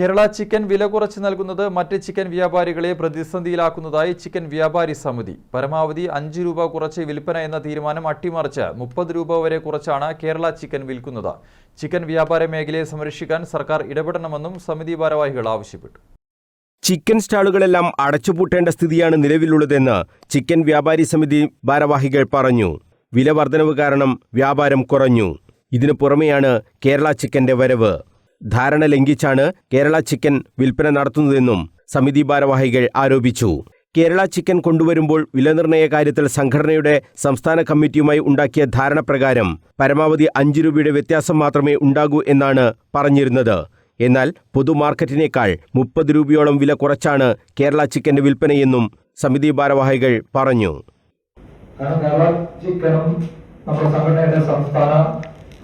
Kerala chicken വില കുറച്ച് നൽകുന്നത് മറ്റ് ചിക്കൻ വ്യാപാരികളെ പ്രതിസന്ധിയിലാക്കുന്നതായി ചിക്കൻ വ്യാപാരി സമിതി. പരമാവധി അഞ്ച് രൂപ കുറച്ച് വിൽപ്പന എന്ന തീരുമാനം അട്ടിമറിച്ച് മുപ്പത് രൂപ വരെ കുറച്ചാണ് കേരള ചിക്കൻ വിൽക്കുന്നത്. ചിക്കൻ വ്യാപാര മേഖലയെ സംരക്ഷിക്കാൻ സർക്കാർ ഇടപെടണമെന്നും സമിതി ഭാരവാഹികൾ ആവശ്യപ്പെട്ടു. ചിക്കൻ സ്റ്റാളുകളെല്ലാം അടച്ചുപൂട്ടേണ്ട സ്ഥിതിയാണ് നിലവിലുള്ളതെന്ന് ചിക്കൻ വ്യാപാരി സമിതി ഭാരവാഹികൾ പറഞ്ഞു. വില വർധനവ് കാരണം വ്യാപാരം കുറഞ്ഞു. ഇതിനു പുറമെയാണ് കേരള ചിക്കന്റെ വരവ്. ധാരണ ലംഘിച്ചാണ് കേരള ചിക്കൻ വിൽപ്പന നടത്തുന്നതെന്നും സമിതി ഭാരവാഹികൾ ആരോപിച്ചു. കേരള ചിക്കൻ കൊണ്ടുവരുമ്പോൾ വിലനിർണയ കാര്യത്തിൽ സംഘടനയുടെ സംസ്ഥാന കമ്മിറ്റിയുമായി ഉണ്ടാക്കിയ ധാരണ പ്രകാരം പരമാവധി അഞ്ച് രൂപയുടെ വ്യത്യാസം മാത്രമേ ഉണ്ടാകൂ എന്നാണ് പറഞ്ഞിരുന്നത്. എന്നാൽ പൊതുമാർക്കറ്റിനേക്കാൾ മുപ്പത് രൂപയോളം വില കുറച്ചാണ് കേരള ചിക്കന്റെ വിൽപ്പനയെന്നും സമിതി ഭാരവാഹികൾ പറഞ്ഞു. ചിക്കനും നമ്മുടെ സംഘടനയുടെ സംസ്ഥാന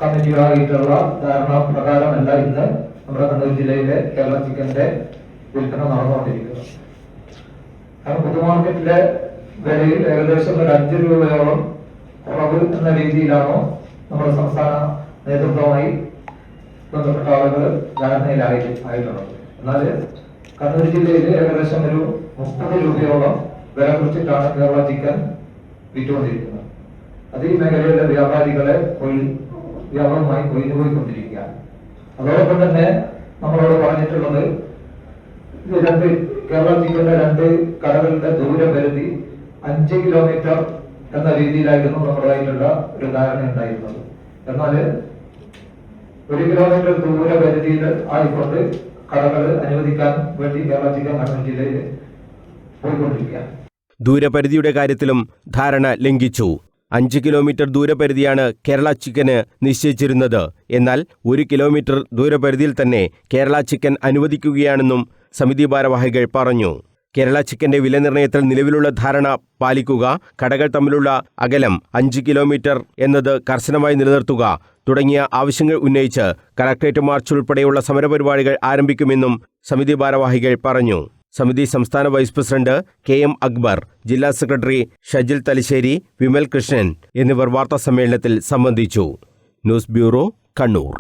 കമ്മിറ്റികളായിട്ടുള്ള ധാരണ പ്രകാരമല്ല ഇന്ന് നമ്മുടെ കണ്ണൂർ ജില്ലയിലെ കേരള ചിക്കന്റെ വിൽപ്പന നടന്നുകൊണ്ടിരിക്കുന്നത്. കാരണം പൊതുമാർക്കറ്റിലെ വിലയിൽ ഏകദേശം ഒരു അഞ്ച് രൂപയോളം കുറവ് എന്ന രീതിയിലാണോ നമ്മുടെ സംസ്ഥാന നേതൃത്വമായി ബന്ധപ്പെട്ട ആളുകൾ ധാരണയിലായി ആയിട്ടുള്ളത്. എന്നാൽ കണ്ണൂർ ജില്ലയിൽ ഏകദേശം ഒരു മുപ്പത് രൂപയോളം വില കുറിച്ചിട്ടാണ് കേരള ചിക്കൻ വിറ്റുകൊണ്ടിരിക്കുന്നത്. അത് ഈ മേഖലയിലെ വ്യാപാരികളെ വ്യാപകമായി കൊഴിഞ്ഞുപോയിക്കൊണ്ടിരിക്കുകയാണ് അതോടൊപ്പം തന്നെ നമ്മളോട് പറഞ്ഞിട്ടുള്ളത് രണ്ട് കേരള ജില്ലയുടെ രണ്ട് കടകളുടെ ദൂരപരിധി അഞ്ച് കിലോമീറ്റർ എന്ന രീതിയിലായിരുന്നു നമ്മളായിട്ടുള്ള ഒരു ധാരണ ഉണ്ടായിരുന്നത്. എന്നാൽ ഒരു കിലോമീറ്റർ ദൂരപരിധിയിൽ ആയിക്കൊണ്ട് കടകൾ അനുവദിക്കാൻ വേണ്ടി കേരള ജില്ല കണ്ണൂർ ജില്ലയിൽ പോയിക്കൊണ്ടിരിക്കുകയാണ്. ദൂരപരിധിയുടെ കാര്യത്തിലും ധാരണ ലംഘിച്ചു. അഞ്ച് കിലോമീറ്റർ ദൂരപരിധിയാണ് കേരള ചിക്കന് നിശ്ചയിച്ചിരുന്നത്. എന്നാൽ ഒരു കിലോമീറ്റർ ദൂരപരിധിയിൽ തന്നെ കേരള ചിക്കൻ അനുവദിക്കുകയാണെന്നും സമിതി ഭാരവാഹികൾ പറഞ്ഞു. കേരള ചിക്കന്റെ വിലനിർണയത്തിൽ നിലവിലുള്ള ധാരണ പാലിക്കുക കടകൾ തമ്മിലുള്ള അകലം അഞ്ച് കിലോമീറ്റർ എന്നത് കർശനമായി നിലനിർത്തുക തുടങ്ങിയ ആവശ്യങ്ങൾ ഉന്നയിച്ച് കലക്ട്രേറ്റ് മാർച്ച് ഉൾപ്പെടെയുള്ള സമരപരിപാടികൾ ആരംഭിക്കുമെന്നും സമിതി ഭാരവാഹികൾ പറഞ്ഞു. സമിതി സംസ്ഥാന vice president K M Akbar ജില്ലാ സെക്രട്ടറി ഷജിൽ തലശ്ശേരി വിമൽ കൃഷ്ണൻ എന്നിവർ വാർത്താ സമ്മേളനത്തിൽ സംബന്ധിച്ചു. News bureau Kannur.